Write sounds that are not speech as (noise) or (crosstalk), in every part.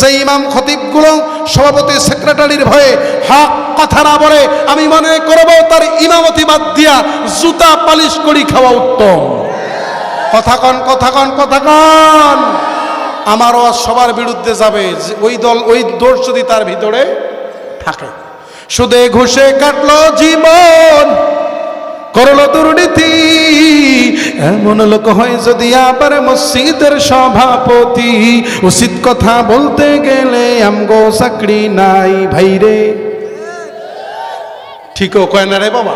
যে ইমাম খতিবগুলো সভাপতি সেক্রেটারির ভয়ে হক কথা না বলে, আমি মনে করব তার ইমামতি বাদ দিয়া জুতা পালিশ করি খাওয়া উত্তম। কথা কন কথা কন কথা কন। আমারও সবার বিরুদ্ধে যাবে। ওই দল, ওই দোষ যদি তার ভিতরে থাকে। সুদে ঘুষে কাটলো জীবন করল দুর্নীতি। এমন লোক হয় যদি আবার মসজিদের সভাপতি। উচিত কথা বলতে গেলে আমগো চাকরি নাই ভাইরে ঠিকও কয় না রে বাবা?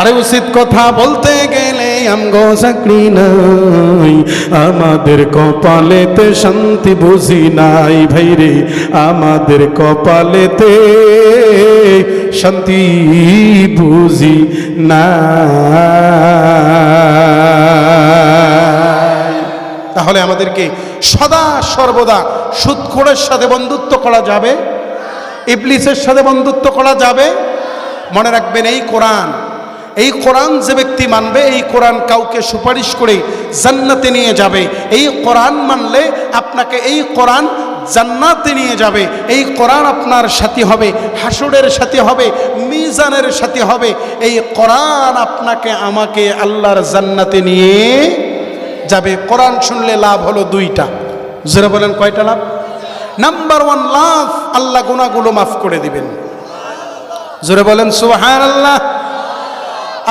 আরে উচিত কথা বলতে গেলে আমগো চাকরি নাই। আমাদের কপালেতে শান্তি বুঝি নাই ভাইরে আমাদের কপালেতে শান্তি বুঝি না তাহলে আমাদেরকে সদা সর্বদা সুৎখোরের সাথে বন্ধুত্ব করা যাবে? ইবলিসের সাথে বন্ধুত্ব করা যাবে? মনে রাখবেন, এই কোরআন এই কোরআন যে ব্যক্তি মানবে, এই কোরআন কাউকে সুপারিশ করে জান্নাতে নিয়ে যাবে। এই কোরআন মানলে আপনাকে এই কোরআন জান্নাতে নিয়ে যাবে। এই কোরআন আপনার সাথী হবে, হাসুরের সাথে হবে, মিজানের সাথে হবে। এই কোরআন আপনাকে, আমাকে আল্লাহর জান্নাতে নিয়ে যাবে। কোরআন শুনলে লাভ হলো দুইটা। জোরে বলেন কয়টা লাভ? নাম্বার ওয়ান, লাভ। আল্লাহ গুণাগুলো মাফ করে দিবেন। জোরে বলেন সুহান আল্লাহ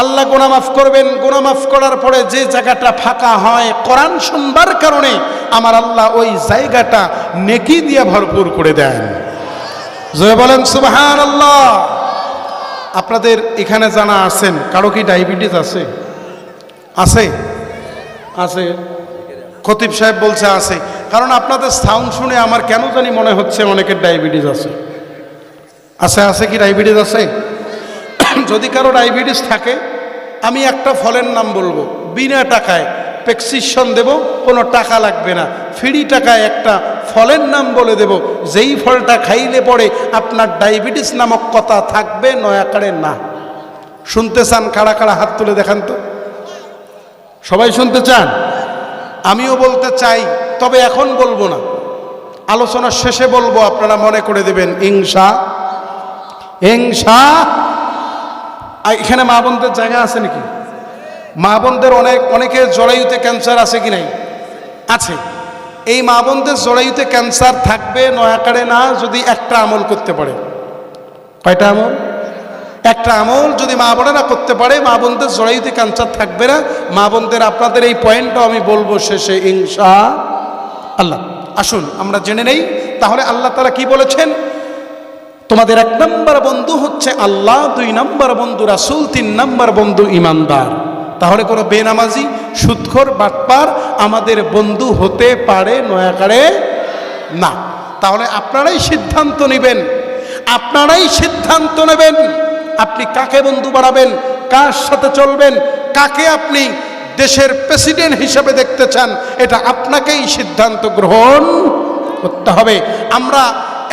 আল্লাহ গোনা মাফ করবেন গোনা মাফ করার পরে যে জায়গাটা ফাঁকা হয়, কোরআন শুনবার কারণে আমার আল্লাহ ওই জায়গাটা নেকি দিয়ে ভরপুর করে দেন। জয় বলেন সুবহান আল্লাহ আপনাদের এখানে জানা আছেন, কারও কি ডায়াবেটিস আছে? আছে? আছে। খতিব সাহেব বলছে, আছে। কারণ আপনাদের সাউন্ড শুনে আমার কেন জানি মনে হচ্ছে অনেকের ডায়াবেটিস আছে। আছে আছে কি ডায়াবেটিস আছে? যদি কারও ডায়াবেটিস থাকে, আমি একটা ফলের নাম বলব। বিনা টাকায় প্রেসক্রিপশন দেব, কোনো টাকা লাগবে না। ফ্রি টাকায় একটা ফলের নাম বলে দেব, যেই ফলটা খাইলে পরে আপনার ডায়াবেটিস নামক কথা থাকবে, নয়াকারে না। শুনতে চান কাড়া কাড়া হাত তুলে দেখান তো? সবাই শুনতে চান? আমিও বলতে চাই, তবে এখন বলব না। আলোচনার শেষে বলব, আপনারা মনে করে দেবেন ইংসা হিংসা আর এখানে মা বোনদের জায়গা আছে নাকি? মা বোনদের অনেক অনেকের জরায়ুতে ক্যান্সার আছে কি নাই? আছে। এই মা বোনদের জরায়ুতে ক্যান্সার থাকবে নয়াকারে না যদি একটা আমল করতে পারে। কয়টা আমল? একটা আমল যদি মা বোনেরা করতে পারে, মা বোনদের জরায়ুতে ক্যান্সার থাকবে না। মা বোনদের আপনাদের এই পয়েন্টটাও আমি বলব শেষে, ইনশা আল্লাহ। আসুন, আমরা জেনে নেই। তাহলে আল্লাহ তারা কি বলেছেন? তোমাদের এক নম্বর বন্ধু হচ্ছে আল্লাহ, দুই নম্বর বন্ধু রাসুল, তিন নম্বর বন্ধু ইমানদার। তাহলে কোনো বেনামাজি, সুৎখর, বাটপার আমাদের বন্ধু হতে পারে, নয়াকারে না। তাহলে আপনারাই সিদ্ধান্ত নেবেন। আপনারাই সিদ্ধান্ত নেবেন আপনি কাকে বন্ধু বাড়াবেন কার সাথে চলবেন, কাকে আপনি দেশের প্রেসিডেন্ট হিসেবে দেখতে চান, এটা আপনাকেই সিদ্ধান্ত গ্রহণ করতে হবে। আমরা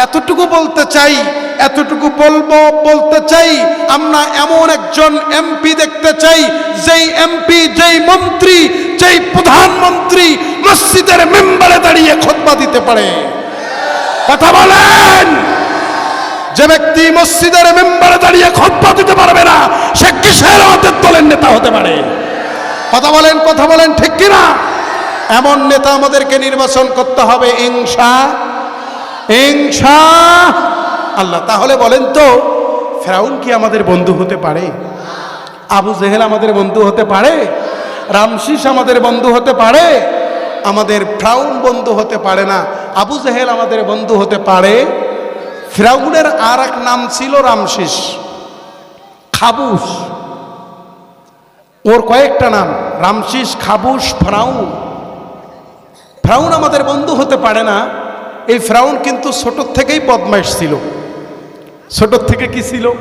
এতটুকু বলতে চাই এতটুকু বলব, বলতে চাই, আমরা এমন একজন এমপি দেখতে চাই, যেই এমপি যেই মন্ত্রী, যেই প্রধানমন্ত্রী মসজিদের মেম্বারে দাঁড়িয়ে খোদবা দিতে পারে। কথা বলেন! যে ব্যক্তি মসজিদের মেম্বারে দাঁড়িয়ে খোদবা দিতে পারবে না, সে কিসের হাতের দলের নেতা হতে পারে? কথা বলেন কথা বলেন, ঠিক কিনা? এমন নেতা আমাদেরকে নির্বাচন করতে হবে ইংসা ইংসা আল্লাহ, তাহলে বলেন তো, ফেরাউন কি আমাদের বন্ধু হতে পারে? আবু জেহেল আমাদের বন্ধু হতে পারে? রামশিস আমাদের বন্ধু হতে পারে? আমাদের ফ্রাউন বন্ধু হতে পারে না। আবু জেহেল আমাদের বন্ধু হতে পারে? ফ্রাউনের আর এক নাম ছিল রামশিস। খাবুস। ওর কয়েকটা নাম, রামশিস, খাবুস, ফ্রাউন। ফ্রাউন আমাদের বন্ধু হতে পারে না। এই ফ্রাউন কিন্তু ছোটোর থেকেই বদমাইশ ছিল। ছোটোর থেকে কি ছিল?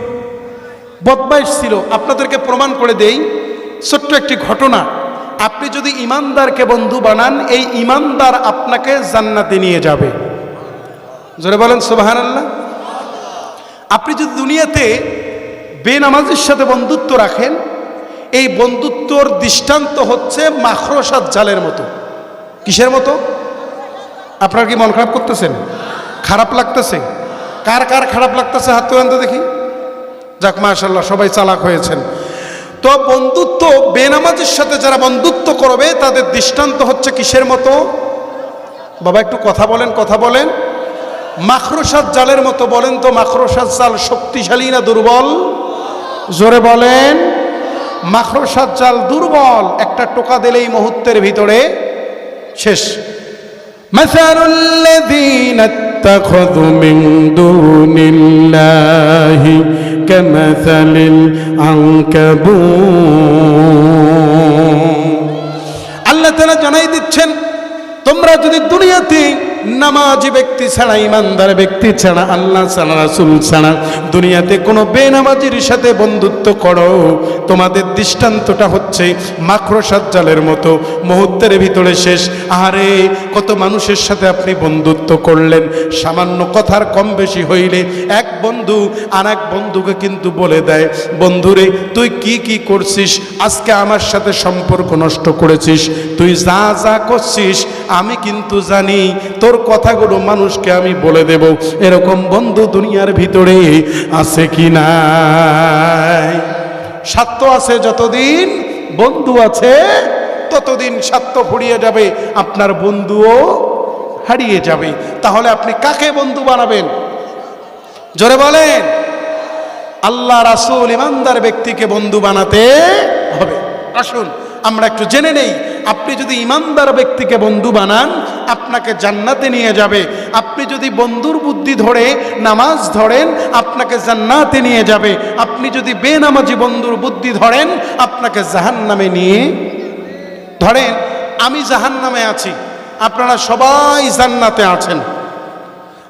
বদমাইশ ছিল। আপনাদেরকে প্রমাণ করে দেই, ছোট্ট একটি ঘটনা। আপনি যদি ইমানদারকে বন্ধু বানান, এই ইমানদার আপনাকে জান্নাতে নিয়ে যাবে। জোরে বলেন সোবাহান আল্লাহ আপনি যদি দুনিয়াতে বেনামাজির সাথে বন্ধুত্ব রাখেন, এই বন্ধুত্বর দৃষ্টান্ত হচ্ছে মাখরসাদ জালের মতো। কিসের মতো? আপনারা কি মন খারাপ করতেছেন? খারাপ লাগতেছে? কার কার খারাপ লাগতেছে হাত তুলেন দেখি। যাক মাশাল্লাহ সবাই চালাক হয়েছেন। তো বন্ধুত্ব, বেনামাজের সাথে যারা বন্ধুত্ব করবে, তাদের দৃষ্টান্ত হচ্ছে কিসের মতো? বাবা, একটু কথা বলেন কথা বলেন। মাখরসাদ জালের মতো বলেন তো মাখরসাদ জাল শক্তিশালী না দুর্বল? জোরে বলেন। মাখরসাদ জাল দুর্বল, একটা টোকা দিলেই মুহূর্তের ভিতরে শেষ। مثل الذين اتخذوا من دون الله كمثل العنكبوت আল্লাহ তালা জানাই দিচ্ছেন তোমরা যদি দুনিয়াতে নামাজি ব্যক্তি ছাড়া, ইমানদার ব্যক্তি ছাড়া, আল্লাহ ছাড়া, রাসুল ছাড়া দুনিয়াতে কোনো বেনামাজির সাথে বন্ধুত্ব করো। তোমাদের দৃষ্টান্তটা হচ্ছে মাখরসাদ জালের মতো। মুহূর্তের ভিতরে শেষ। আরে কত মানুষের সাথে আপনি বন্ধুত্ব করলেন। সামান্য কথার কম বেশি হইলে এক বন্ধু আর এক বন্ধুকে কিন্তু বলে দেয়, বন্ধুরে, তুই কি কি করছিস? আজকে আমার সাথে সম্পর্ক নষ্ট করেছিস। তুই যা যা করছিস, আমি কিন্তু জানি। তোর কথাগুলো মানুষকে আমি বলে দেব। এরকম বন্ধু দুনিয়ার ভিতরে আছে কি নাই? স্বার্থ আছে যতদিন, বন্ধু আছে ততদিন স্বার্থ ফুরিয়ে যাবে, আপনার বন্ধুও হারিয়ে যাবে। তাহলে আপনি কাকে বন্ধু বানাবেন? জোরে বলেন, আল্লাহ রাসূল ইমানদার ব্যক্তিকে বন্ধু বানাতে হবে। আসুন, আমরা একটু জেনে নেই, আপনি যদি ইমানদার ব্যক্তিকে বন্ধু বানান আপনাকে জান্নাতে নিয়ে যাবে। আপনি যদি বন্ধুর বুদ্ধি ধরে নামাজ ধরেন, আপনাকে জান্নাতে নিয়ে যাবে। আপনি যদি বেনামাজি বন্ধুর বুদ্ধি ধরেন, আপনাকে জাহান্নামে নিয়ে ধরেন। আমি জাহান্নামে আছি। আপনারা সবাই জান্নাতে আছেন।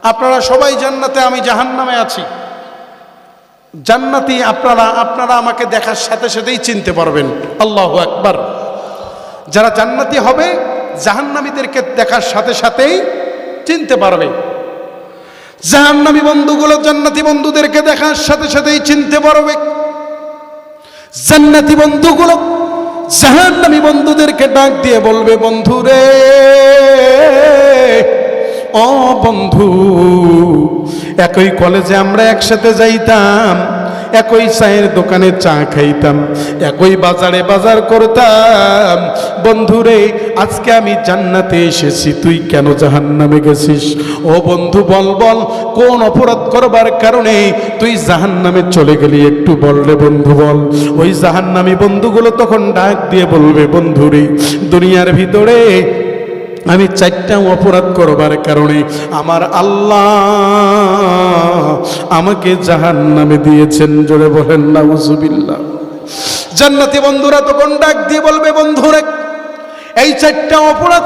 আপনারা সবাই জান্নাতে, আমি জাহান্নামে আছি। জান্নাতি আপনারা আপনারা আমাকে দেখার সাথে সাথেই চিনতে পারবেন। আল্লাহ একবার যারা জান্নাতি হবে জাহান্নামীদেরকে দেখার সাথে সাথেই চিনতে পারবে। জাহান্নামী বন্ধুগুলো জান্নাতি বন্ধুদেরকে দেখার সাথে সাথেই চিনতে পারবে। জান্নাতি বন্ধুগুলো জাহান্নামী বন্ধুদেরকে ডাক দিয়ে বলবে বন্ধুরে ও বন্ধু, একই কলেজে আমরা একসাথে যাইতাম একই চায়ের দোকানে চা খাইতাম, একই বাজারে বাজার করতাম। বন্ধুরে, আজকে আমি জান্নাতে এসেছি, তুই কেন জাহান্নামে গেছিস? ও বন্ধু, বল বল, কোন অপরাধ করবার কারণে তুই জাহান্নামে চলে গেলি? একটু বল রে বন্ধু, বল। ওই জাহান্নামী বন্ধুগুলো তখন ডাক দিয়ে বলবে, বন্ধুরে, দুনিয়ার ভিতরে আমি চারটা অপরাধ করবার কারণে আমার আল্লাহ আমাকে জাহান নামে দিয়েছেন, জোরে বলেন না উজুবিল্লাহ জান্নাতি বন্ধুরা তখন ডাক দিয়ে বলবে, বন্ধুরে, এই চারটা অপরাধ,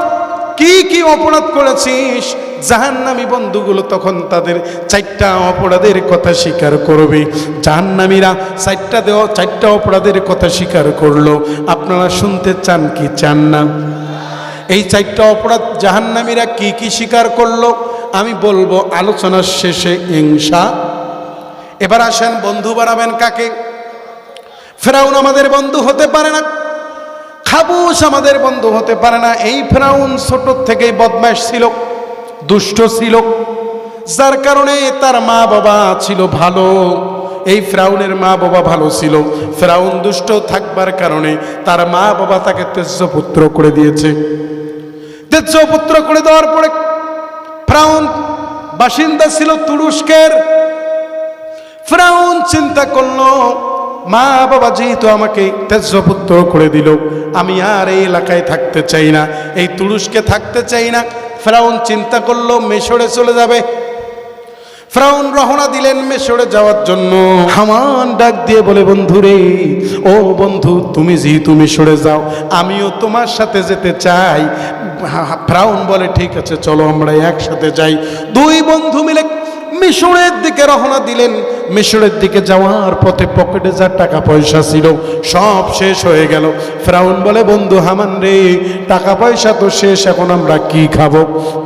কি কি অপরাধ করেছিস? জাহান্নামী বন্ধুগুলো তখন তাদের চারটা অপরাধের কথা স্বীকার করবে। জাহান্নামীরা চারটা দেওয়া, চারটা অপরাধের কথা স্বীকার করল। আপনারা শুনতে চান কি চান না? এই চারটা অপরাধ জাহান্নামীরা কি কি স্বীকার করল? আমি বলব আলোচনার শেষে হিংসা। এবার আসেন বন্ধু বানাবেন কাকে? ফেরাউন আমাদের বন্ধু হতে পারে না। খাবুস আমাদের বন্ধু হতে পারে না। এই ফেরাউন ছোট থেকেই বদমাস ছিল, দুষ্ট ছিল। যার কারণে তার মা বাবা ছিল ভালো। এই ফ্রাউনের মা বাবা ভালো ছিল। ফ্রাউন দুষ্ট থাকবার কারণে তার মা বাবা তাকে তেজ্যপুত্র করে দিয়েছে। তেজ্যপুত্র করে দেওয়ার পরে ফ্রাউন বাসিন্দা ছিল তুরস্কের। ফ্রাউন চিন্তা করল, মা বাবা যেহেতু আমাকে তেজপুত্র করে দিল, আমি আর এই এলাকায় থাকতে চাই না, এই তুরস্কে থাকতে চাই না। ফ্রাউন চিন্তা করল, মেশরে চলে যাবে। ফ্রাউন রহনা দিলেন মেশরে যাওয়ার জন্য। হামান ডাক দিয়ে বলে, বন্ধুরে, ও বন্ধু, তুমি যেহেতু মিশরে যাও, আমিও তোমার সাথে যেতে চাই। ফ্রাউন বলে, ঠিক আছে, চলো আমরা একসাথে যাই। দুই বন্ধু মিলে মিশরের দিকে রওনা দিলেন। মিশরের দিকে যাওয়ার পথে পকেটে যা টাকা পয়সা ছিল, সব শেষ হয়ে গেল। ফ্রাউন বলে, বন্ধু হামান রে, টাকা পয়সা তো শেষ, এখন আমরা কি খাব?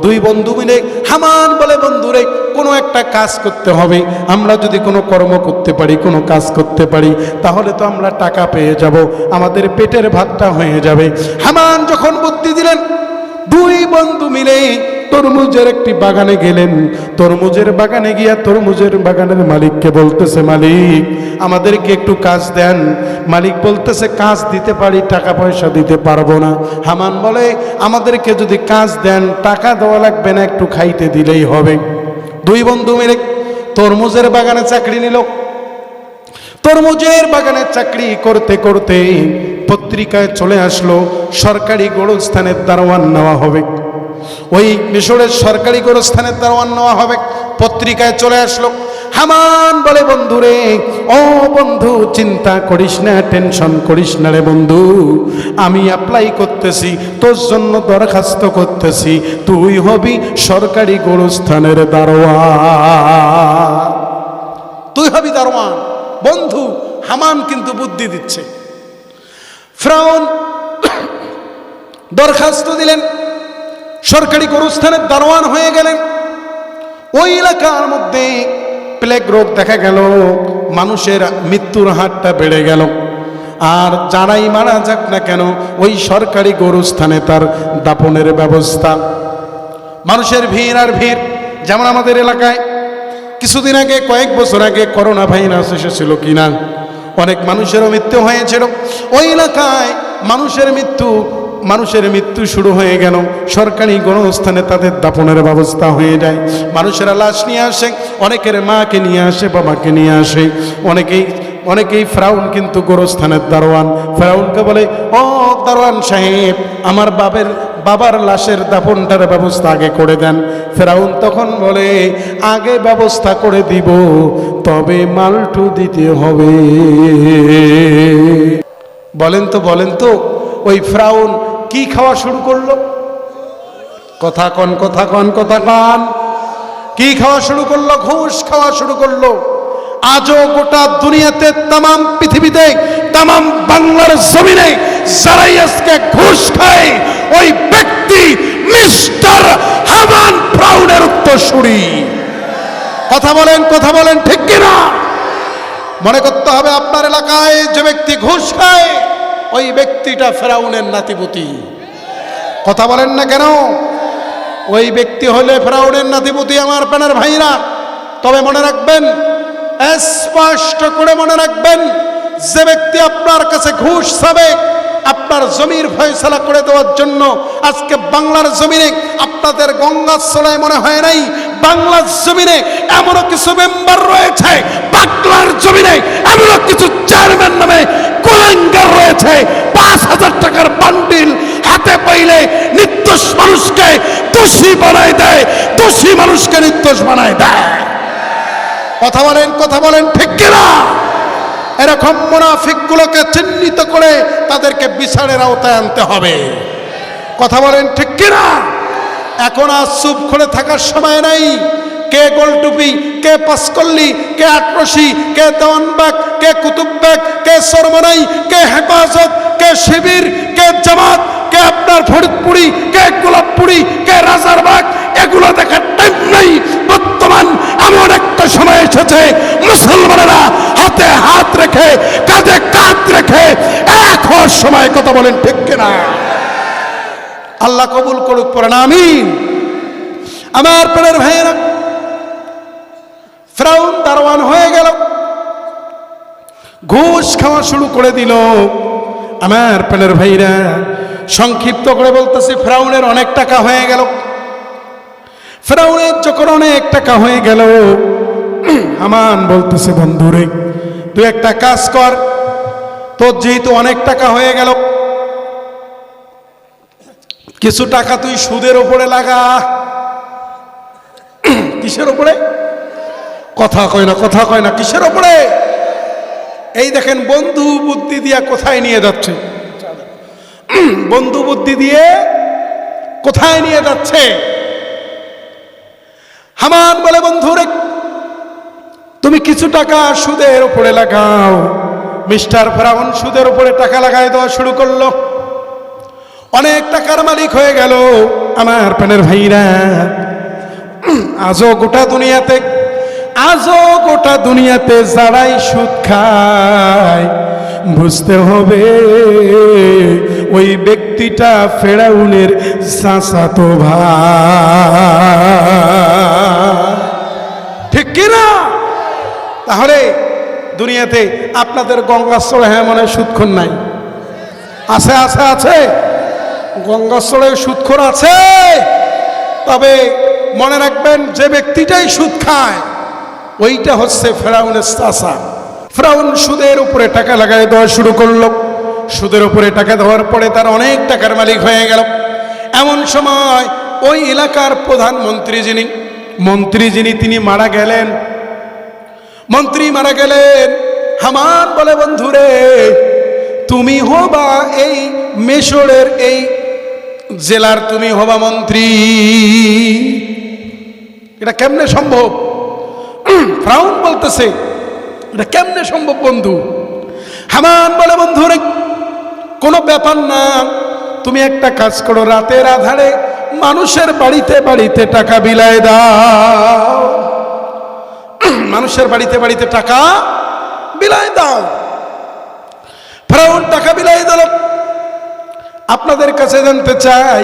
দুই বন্ধু মিলে, হামান বলে, বন্ধু রে, কোনো একটা কাজ করতে হবে। আমরা যদি কোনো কর্ম করতে পারি, কোনো কাজ করতে পারি, তাহলে তো আমরা টাকা পেয়ে যাব। আমাদের পেটের ভাতটা হয়ে যাবে। হামান যখন বুদ্ধি দিলেন দুই বন্ধু মিলে তরমুজের একটি বাগানে গেলেন। তরমুজের বাগানে গিয়া তরমুজের বাগানের মালিককে বলতেছে, মালিক, আমাদেরকে একটু কাজ দেন। মালিক বলতেছে, কাজ দিতে পারি টাকা পয়সা দিতে পারব না। হামান বলে, আমাদেরকে যদি কাজ দেন, টাকা দেওয়া লাগবে না, একটু খাইতে দিলেই হবে। দুই বন্ধু মিলে তরমুজের বাগানে চাকরি নিল। তরমুজের বাগানে চাকরি করতে করতে পত্রিকায় চলে আসলো, সরকারি গোরস্থানের দারোয়ান নেওয়া হবে। ওই মিশরের সরকারি গোরস্থানের দারোয়ান নেওয়া হবে। পত্রিকায় চলে আসলো, হামান বলে, বন্ধুরে, ও বন্ধু, চিন্তা করিস না, টেনশন করিস না রে বন্ধু। আমি অ্যাপ্লাই করতেছি, তোর জন্য দরখাস্ত করতেছি। তুই হবি সরকারি গোরস্থানের দারোয়ান। তুই হবি দারোয়ান। বন্ধু, হামান কিন্তু বুদ্ধি দিচ্ছে। ফ্রাউন দরখাস্ত দিলেন। সরকারি গরুস্থানের দারোয়ান হয়ে গেলেন। ওই এলাকার মধ্যে প্লেগ রোগ দেখা গেল, মানুষের মৃত্যুর হারটা বেড়ে গেল। আর যারাই মারা যাক না কেন, ওই সরকারি গরুস্থানে তার দাপনের ব্যবস্থা। মানুষের ভিড় আর ভিড়, যেমন আমাদের এলাকায়, কিছুদিন আগে, কয়েক বছর আগে করোনা ভাইরাস এসেছিল কিনা। অনেক মানুষেরও মৃত্যু হয়েছিল। ওই এলাকায় মানুষের মৃত্যু মানুষের মৃত্যু শুরু হয়ে গেল। সরকারি গণস্থানে তাদের দাপনের ব্যবস্থা হয়ে যায়। মানুষেরা লাশ নিয়ে আসে, অনেকের মাকে নিয়ে আসে, বাবাকে নিয়ে আসে। অনেকেই অনেকেই ফ্রাউন কিন্তু গোরস্থানের দারোয়ান। ফ্রাউনকে বলে, ও দারোয়ান সাহেব, আমার বাবের, বাবার লাশের দাপনটার ব্যবস্থা আগে করে দেন। ফেরাউন তখন বলে, আগে ব্যবস্থা করে দিব, তবে মালটু দিতে হবে। বলেন তো বলেন তো, ওই ফ্রাউন কি খাওয়া শুরু করল? কথা কন কথা কন কথা কন। কি খাওয়া শুরু করল? ঘুষ খাওয়া শুরু করল। আজও গোটা দুনিয়াতে তামাম পৃথিবীতে, তামাম বাংলার জমিনে যারাই আজকে ঘুষ খায়, ওই ব্যক্তি মিস্টার হামান ব্রাউনের উত্তরসূরি। কথা বলেন কথা বলেন, ঠিক কিনা? মনে করতে হবে আপনার এলাকায় যে ব্যক্তি ঘুষ খায়, ওই ব্যক্তিটা ফেরাউনের নাতিপুতি। কথা বলেন না কেন? ওই ব্যক্তি হলে ফেরাউনের নাতিপুতি আমার প্যানের ভাইরা। তবে মনে রাখবেন স্পষ্ট করে মনে রাখবেন, যে ব্যক্তি আপনার কাছে ঘুষ চাবে, আপনার জমির ফয়সলা করে দেওয়ার জন্য আজকে বাংলার জমিনে আপনাদের গঙ্গাচলায় মনে হয় নাই, বাংলার জমিনে এমনও কিছু মেম্বার রয়েছে, বাংলার জমিনে এমনও কিছু চেয়ারম্যান নামে কোলেঙ্গার রয়েছে, পাঁচ হাজার টাকার বান্ডিল হাতে পাইলে নির্দোষ মানুষকে দোষী বানায় দেয়, দোষী মানুষকে নির্দোষ বানায় দেয়। কথা বলেন কথা বলেন, ঠিক কিনা? এরকম মুনাফিকগুলোকে চিহ্নিত করে তাদেরকে বিচারের আওতায় আনতে হবে। কথা বলেন, ঠিক কিনা? এখন আর চুপ করে থাকার সময় নাই। কে গোলটুপি, কে পাসকল্লি কে আটরসি কে দেওয়ানবাগ, কে কুতুব কুতুববাগ, কে সরমনাই, কে হেফাজত, কে শিবির, কে জামাত, কে আপনার ফরিদপুরি, কে গোলাপপুরি, কে রাজার রাজারবাগ, এগুলো দেখার টাইম নাই। একটা সময় এসেছে, মুসলমানেরা হাতে হাত রেখে, কাঁধে কাঁধ রেখে এক হওয়ার সময় কথা বলেন ঠিক কিনা? আল্লাহ কবুল করুক, পড়েন, আমিন। আমার প্রাণের ভাইয়েরা, ফ্রাউন দারোয়ান হয়ে গেল। ঘুষ খাওয়া শুরু করে দিল। আমার প্রাণের ভাইরা সংক্ষিপ্ত করে বলতেছি, ফ্রাউনের অনেক টাকা হয়ে গেল। ফ্রাউনের যখন অনেক টাকা হয়ে গেল আমান বলতেছে, বন্ধুরে, তুই একটা কাজ কর। তোর যেহেতু অনেক টাকা হয়ে গেল, কিছু টাকা তুই সুদের ওপরে লাগা। কিসের ওপরে? কথা কয় না, কথা কয় না, কিসের ওপরে? এই দেখেন, বন্ধু বুদ্ধি দিয়া কোথায় নিয়ে যাচ্ছে? বন্ধু বুদ্ধি দিয়ে কোথায় নিয়ে যাচ্ছে? হামান বলে, বন্ধুরে তুমি কিছু টাকা সুদের উপরে লাগাও। মিস্টার ফেরাউন সুদের উপরে টাকা লাগাই দেওয়া শুরু করল। অনেক টাকার মালিক হয়ে গেল আমার প্যানের ভাইরা। আজও গোটা দুনিয়াতে, আজও গোটা দুনিয়াতে যারাই সুদ খায়, বুঝতে হবে ওই ব্যক্তিটা ফেরাউনের চাচাতো ভাই। ঠিক কিনা? তাহলে দুনিয়াতে আপনাদের গঙ্গাস্থলে হ্যাঁ মনে হয় সুৎক্ষণ নাই। আছে আছে আছে। গঙ্গাস্থলে সুৎখর আছে। তবে মনে রাখবেন যে ব্যক্তিটাই সুদ খায়, ওইটা হচ্ছে ফেরাউনের চাষা ফেরাউন সুদের উপরে টাকা লাগায় দেওয়া শুরু করল। সুদের উপরে টাকা দেওয়ার পরে তার অনেক টাকার মালিক হয়ে গেল। এমন সময় ওই এলাকার প্রধানমন্ত্রী যিনি, মন্ত্রী যিনি, তিনি মারা গেলেন। মন্ত্রী মারা গেলেন। হামান বলে, বন্ধুরে, তুমি হবা এই মেশরের এই জেলার তুমি হবা মন্ত্রী। এটা কেমনে সম্ভব? (clears throat) ফ্রাউন বলতেছে, এটা কেমনে সম্ভব, বন্ধু? হামান বলে, বন্ধুরে, কোনো ব্যাপার না। তুমি একটা কাজ করো, রাতের আধারে মানুষের বাড়িতে বাড়িতে টাকা বিলায় দাও। মানুষের বাড়িতে বাড়িতে টাকা বিলাই দাও। ফেরাউন টাকা বিলাই দিল। আপনাদের কাছে জানতে চাই,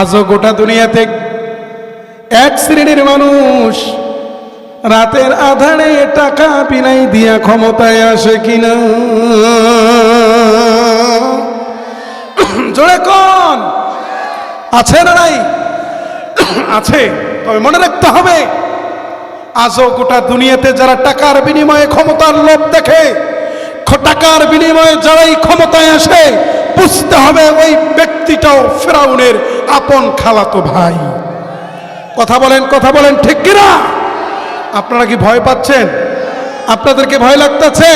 আজও গোটা দুনিয়াতে এক শ্রেণির মানুষ রাতের আধারে টাকা বিলাই দিয়া ক্ষমতায় আসে কিনা? জোরে কোন। আছে না নাই? আছে। তবে মনে রাখতে হবে আজও গোটা দুনিয়াতে যারা টাকার বিনিময়ে ক্ষমতার লোভ দেখে টাকার বিনিময়ে যারাই ক্ষমতায় আসে, বুঝতে হবে ওই ব্যক্তিটাও ফেরাউনের আপন খালাতো ভাই। কথা বলেন কথা বলেন, ঠিক কিনা? আপনারা কি ভয় পাচ্ছেন? আপনাদেরকে ভয় লাগতেছে?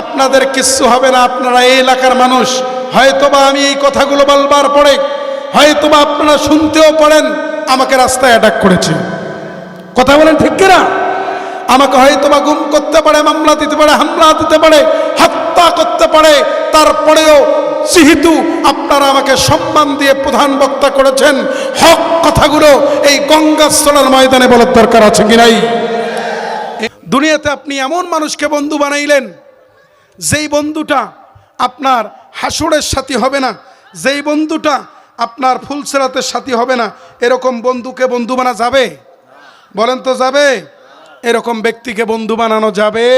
আপনাদের কিচ্ছু হবে না, আপনারা এই এলাকার মানুষ। হয়তোবা আমি এই কথাগুলো বলবার পরে, হয়তোবা আপনারা শুনতেও পারেন, আমাকে রাস্তায় অ্যাটাক করেছে। কথা বলেন ঠিক কিনা? আমাকে হয়তো বা গুম করতে পারে, মামলা দিতে পারে, হামলা দিতে পারে, হত্যা করতে পারে, তারপরেও যেহেতু আপনারা আমাকে সম্মান দিয়ে প্রধান বক্তা করেছেন, হক কথাগুলো এই গঙ্গাস্থলের ময়দানে বলার দরকার আছে কি নাই? দুনিয়াতে আপনি এমন মানুষকে বন্ধু বানাইলেন, যেই বন্ধুটা আপনার হাসুরের সাথী হবে না, যেই বন্ধুটা আপনার ফুলসেরাতের সাথী হবে না, এরকম বন্ধুকে বন্ধু বানা যাবে? বলেন তো যাবে? এরকম ব্যক্তিকে বন্ধু বানানো যাবে?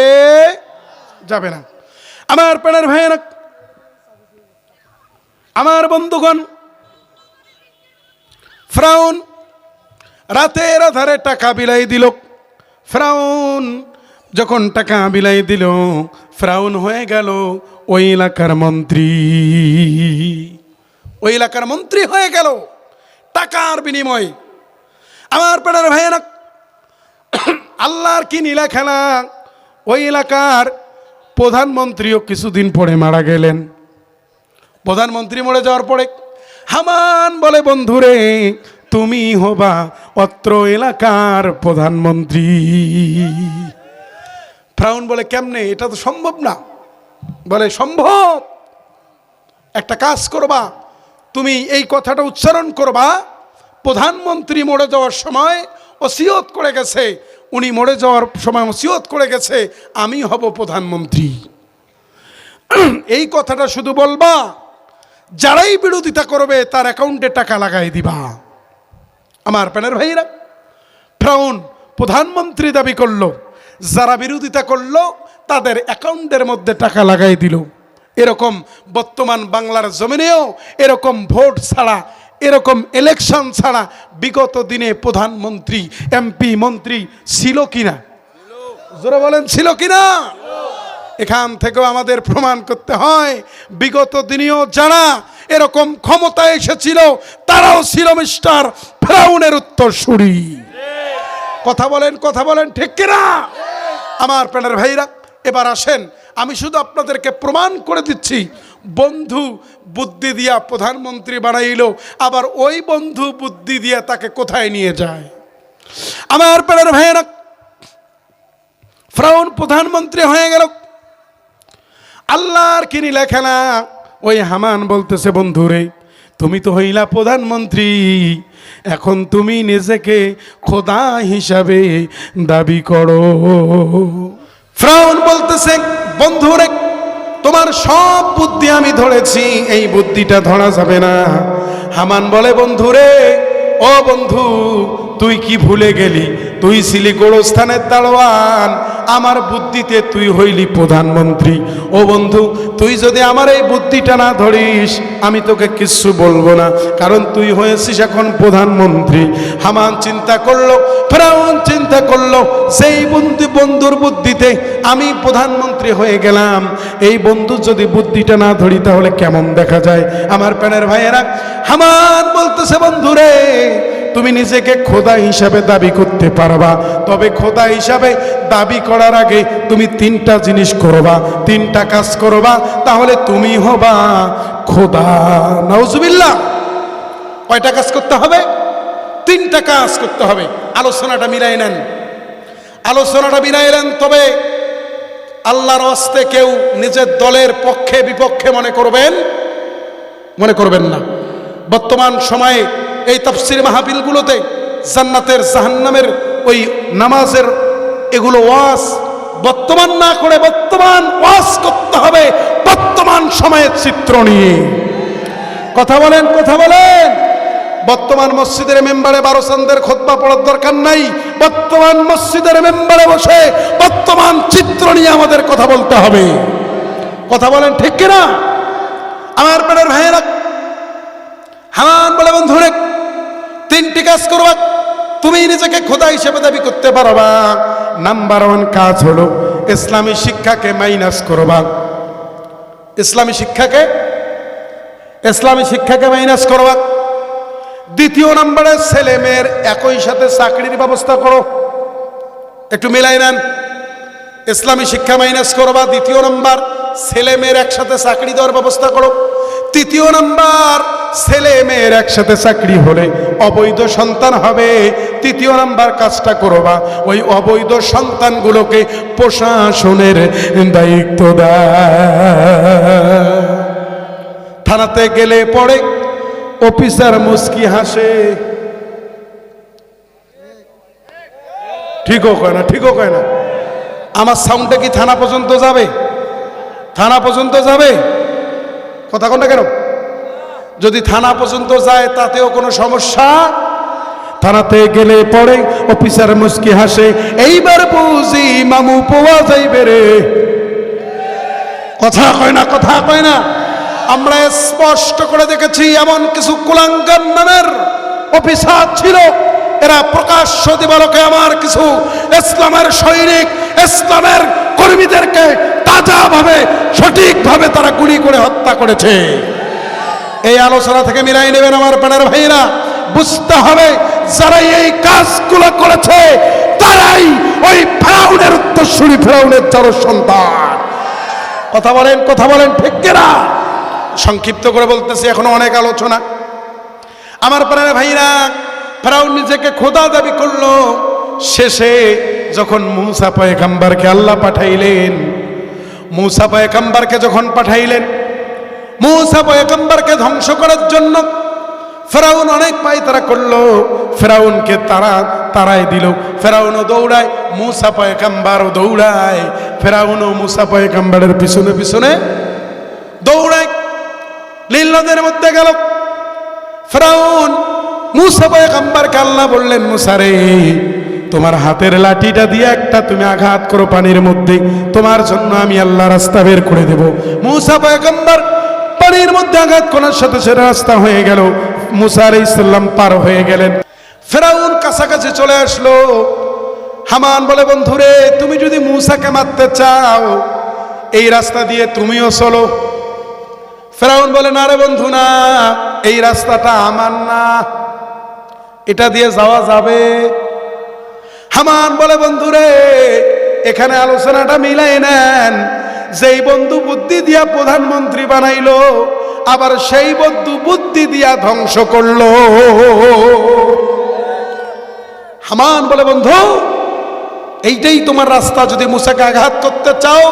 যাবে না। আমার প্রাণের ভাইয়েরা, আমার বন্ধুগণ, ফ্রাউন রাতের আধারে টাকা বিলাই দিল। ফ্রাউন যখন টাকা বিলাই দিল, ফ্রাউন হয়ে গেল ওই এলাকার মন্ত্রী। ওই এলাকার মন্ত্রী হয়ে গেল টাকার বিনিময়। আমার পেড়ার ভাইয়েরা আল্লাহর কি নীলা খেলা? ওই এলাকার প্রধানমন্ত্রীও কিছুদিন পরে মারা গেলেন। প্রধানমন্ত্রী মরে যাওয়ার পরে, হামান বলে, বন্ধুরে, তুমি হবা অত্র এলাকার প্রধানমন্ত্রী। ফ্রাউন বলে, কেমনে? এটা তো সম্ভব না। বলে, সম্ভব। একটা কাজ করবা। তুমি এই কথাটা উচ্চারণ করবা। প্রধানমন্ত্রী মরে যাওয়ার সময় ওসিয়ত করে গেছে, উনি মরে যাওয়ার সময় ওসিয়ত করে গেছে, আমি হব প্রধানমন্ত্রী। এই কথাটা শুধু বলবা, যারাই বিরোধিতা করবে, তার অ্যাকাউন্টে টাকা লাগাই দিবা। আমার প্যানের ভাইরা ফ্রাউন প্রধানমন্ত্রী দাবি করল, যারা বিরোধিতা করল, তাদের অ্যাকাউন্টের মধ্যে টাকা লাগাই দিল। এরকম বর্তমান বাংলার জমিনেও এরকম ভোট ছাড়া এরকম ইলেকশন ছাড়া বিগত দিনে প্রধানমন্ত্রী এমপি মন্ত্রী ছিল কিনা? জোরে বলেন, ছিল কিনা? এখান থেকেও আমাদের প্রমাণ করতে হয়, বিগত দিনেও যারা এরকম ক্ষমতায় এসেছিল, তারাও ছিল মিস্টার ফ্রাউনের উত্তরসূরি। কথা বলেন কথা বলেন, ঠিক কিনা? আমার প্রাণের ভাইরা, এবার আসেন, আমি শুধু আপনাদেরকে প্রমাণ করে দিচ্ছি বন্ধু বুদ্ধি দিয়া প্রধানমন্ত্রী বানাইল, আবার ওই বন্ধু বুদ্ধি দিয়া তাকে কোথায় নিয়ে যায়? আমার প্রাণের ভাইয়েরা, ফ্রাউন প্রধানমন্ত্রী হয়ে গেল। আল্লাহর কিনি লেখেনা ওই হামান বলতেছে বন্ধুরে তুমি তো হইলা প্রধানমন্ত্রী, এখন তুমি নিজেকে খোদা হিসাবে দাবি করো। ফ্রাউন বলতেছে বন্ধুরে তোমার সব বুদ্ধি আমি ধরেছি, এই বুদ্ধিটা ধরা যাবে না। হামান বলে, বন্ধুরে, ও বন্ধু, তুই কি ভুলে গেলি? তুই ছিলি গোরস্থানের দারোয়ান, আমার বুদ্ধিতে তুই হইলি প্রধানমন্ত্রী। ও বন্ধু, তুই যদি আমার এই বুদ্ধিটা না ধরিস, আমি তোকে কিচ্ছু বলব না, কারণ তুই হয়েছিস এখন প্রধানমন্ত্রী। হামান চিন্তা করল, ফেরাউন চিন্তা করল সেই বন্ধু, বন্ধুর বুদ্ধিতে আমি প্রধানমন্ত্রী হয়ে গেলাম, এই বন্ধু যদি বুদ্ধিটা না ধরি, তাহলে কেমন দেখা যায়? আমার প্যানের ভাইয়েরা, হামান বলতেছে, বন্ধুরে তুমি নিজেকে খোদা হিসাবে দাবি করতে পারবা। তবে খোদা হিসাবে দাবি করার আগে তুমি তিনটা জিনিস করবা, তিনটা কাজ করবা, তাহলে তুমি হবা খোদা। নাউজুবিল্লাহ। কয়টা কাজ করতে হবে? তিনটা কাজ করতে হবে। আলোচনাটা মিলাই নেন। আলোচনাটা মিলাই নেন, তবে আল্লাহর হস্তে কেউ নিজের দলের পক্ষে বিপক্ষে মনে করবেন? মনে করবেন না। বর্তমান সময়ে এই তাফসির মাহফিলগুলোতে জান্নাতের, জাহান্নামের ওই নামাজের এগুলো ওয়াজ বর্তমান না করে বর্তমান ওয়াজ করতে হবে বর্তমান সময়ের চিত্র নিয়ে। কথা বলেন কথা বলেন। বর্তমান মসজিদের মেম্বারে বারো চান্দের খোদবা পড়ার দরকার নাই। বর্তমান মসজিদের মেম্বারে বসে বর্তমান চিত্র নিয়ে আমাদের কথা বলতে হবে। কথা বলেন ঠিক কিনা? আমার পেটের ভাইয়েরা, হামান বলে বন্ধুরে তিনটি কাজ করবা, তুমি নিজেকে খোদা হিসেবে দাবি করতে পারবা। নাম্বার ওয়ান কাজ হলো ইসলামী শিক্ষাকে মাইনাস করবা। ইসলামী শিক্ষাকে ইসলামী শিক্ষাকে মাইনাস করবা। দ্বিতীয় নম্বরে ছেলে মেয়ের একই সাথে চাকরির ব্যবস্থা করো। একটু মিলাই নেন। ইসলামী শিক্ষা মাইনাস করবা। দ্বিতীয় নম্বর, ছেলে মেয়ের একসাথে চাকরি দেওয়ার ব্যবস্থা করো। তৃতীয় নাম্বার, ছেলে মেয়ের একসাথে চাকরি হলে অবৈধ সন্তান হবে। তৃতীয় নাম্বার কাজটা করবা, ওই অবৈধ সন্তানগুলোকে প্রশাসনের দায়িত্ব দেয় থানাতে গেলে পড়ে, অফিসার মুস্কি হাসে। ঠিকও কয় না, ঠিকও কয় না। আমার সাউন্ডটা কি থানা পর্যন্ত যাবে? থানা পর্যন্ত যাবে? কথা কোনটা কেন? যদি থানা পর্যন্ত যায়, তাতেও কোনো সমস্যা? থানাতে গেলে পরে অফিসার মুস্কি হাসে, এইবার বুঝি মামু পাওয়া যাইবে রে। কথা কয় না, কথা কয় না। আমরা স্পষ্ট করে দেখেছি, এমন কিছু কুলাঙ্গার নামের অফিসার ছিল। এরা প্রকাশ্য দিবালকে আমার কিছু ইসলামের সৈনিক, ইসলামের কর্মীদেরকে তাজাভাবে, সঠিকভাবে তারা গুলি করে হত্যা করেছে। এই আলোচনা থেকে মিলাই নেবেন আমার প্রাণের ভাইরা বুঝতে হবে, যারা এই কাজগুলো করেছে, তারাই ওই ফেরাউনের উত্তরসূরি, ফেরাউনের চার সন্তান। কথা বলেন কথা বলেন, ঠিক সংক্ষিপ্ত করে বলতেছি, এখনও অনেক আলোচনা। আমার প্রাণের ভাইরা ফেরাউন নিজেকে খোদা দাবি করল। শেষে যখন মুসা পয়গাম্বারকে আল্লাহ পাঠাইলেন, মুসা পয়গাম্বারকে যখন পাঠাইলেন, মৌসা পয়গম্বরকে ধ্বংস করার জন্য ফেরাউন অনেক পায়তারা করল। ফেরাউনকে তারা তারাই দিল। ফেরাউনও দৌড়ায়, মুসা পয়গাম্বারও দৌড়ায়। ফেরাউনও মুসা পয়গাম্বারের পিছনে পিছনে দৌড়ায়। নীল নদের মধ্যে গেল। ফেরাউন মুসা পয়গম্বরকে আল্লাহ বললেন মুসারে তোমার হাতের লাঠিটা দিয়ে একটা তুমি আঘাত করো পানির মধ্যে, তোমার জন্য আমি আল্লাহ রাস্তা বের করে দেব। মুসা পয়গম্বর পানির মধ্যে আঘাত করার সাথে সাথে রাস্তা হয়ে গেল, মুসা আলাইহিস সালাম পার হয়ে গেলেন। ফেরাউন কাছাকাছি চলে আসলো। হামান বলে, বন্ধুরে, তুমি যদি মুসাকে মারতে চাও, এই রাস্তা দিয়ে তুমিও চলো। ফেরাউন বলে, না রে বন্ধু, না, এই রাস্তাটা আমার না। এটা দিয়ে যাওয়া যাবে। হামান বলে, বন্ধুরে, এখানে আলোচনাটা মিলাই নেন। যেই বন্ধু বুদ্ধি দিয়া প্রধানমন্ত্রী বানাইলো, আবার সেই বন্ধু বুদ্ধি দিয়া ধ্বংস করল। হামান বলে, বন্ধু, এইটাই তোমার রাস্তা। যদি মুসাকে আঘাত করতে চাও,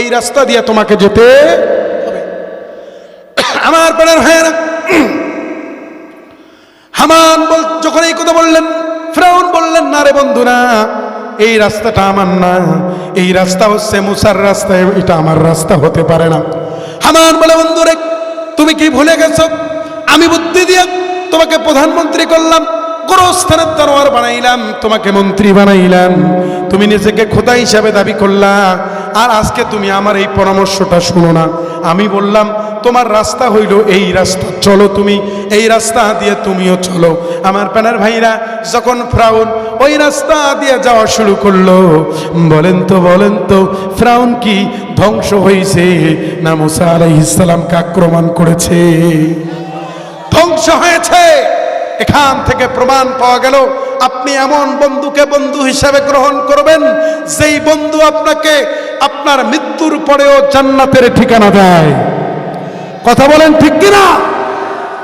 এই রাস্তা দিয়ে তোমাকে যেতে হবে। আমার প্রাণের হয় না হামান বল যখন এই কথা বললেন, ফ্রাউন বললেন, না রে বন্ধু না এই রাস্তাটা আমার না। এই রাস্তা হচ্ছে মুসার রাস্তা, এটা আমার রাস্তা হতে পারে না। হামান বলে বন্ধু রে তুমি কি ভুলে গেছো? আমি বুদ্ধি দিয়ে তোমাকে প্রধানমন্ত্রী করলাম, গোরস্থানের তরোয়ার বানাইলাম, তোমাকে মন্ত্রী বানাইলাম। তুমি নিজেকে খোদা হিসাবে দাবি করলা, আর আজকে তুমি আমার এই পরামর্শটা শুনো না। আমি বললাম তোমার রাস্তা হইল এই রাস্তা। চলো তুমি, এই রাস্তা দিয়ে তুমিও চলো। আমার প্যানার ভাইরা, যখন ফ্রাউন ওই রাস্তা দিয়ে যাওয়া শুরু করল, বলেন তো বলেন তো, ফ্রাউন কি ধ্বংস হয়েছে না মুসা আলাইহিসসালামকে আক্রমণ করেছে? ধ্বংস হয়েছে। এখান থেকে প্রমাণ পাওয়া গেল, আপনি এমন বন্ধুকে বন্ধু হিসাবে গ্রহণ করবেন, যেই বন্ধু আপনাকে আপনার মৃত্যুর পরেও জান্নাতের ঠিকানা দেয়। কথা বলেন ঠিক কিনা?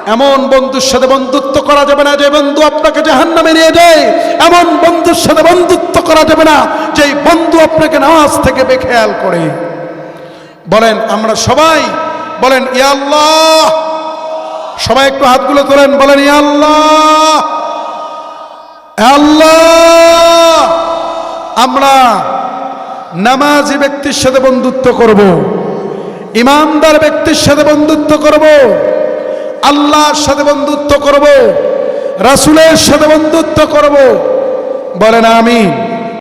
এমন বন্ধুর সাথে বন্ধুত্ব করা যাবে না যে বন্ধু আপনাকে জাহান্নামে নিয়ে যায়। এমন বন্ধুর সাথে বন্ধুত্ব করা যাবে না যেই বন্ধু আপনাকে নামাজ থেকে বেখেয়াল করে। বলেন, আমরা সবাই বলেন, ইয়া আল্লাহ। সবাই একটু হাতগুলো তোলেন, বলেন ইয়া আল্লাহ। আমরা নামাজি ব্যক্তির সাথে বন্ধুত্ব করব। ইমানদার ব্যক্তির সাথে বন্ধুত্ব করব, আল্লাহর সাথে বন্ধুত্ব করব, রাসুলের সাথে বন্ধুত্ব করব। বলেন আমিন।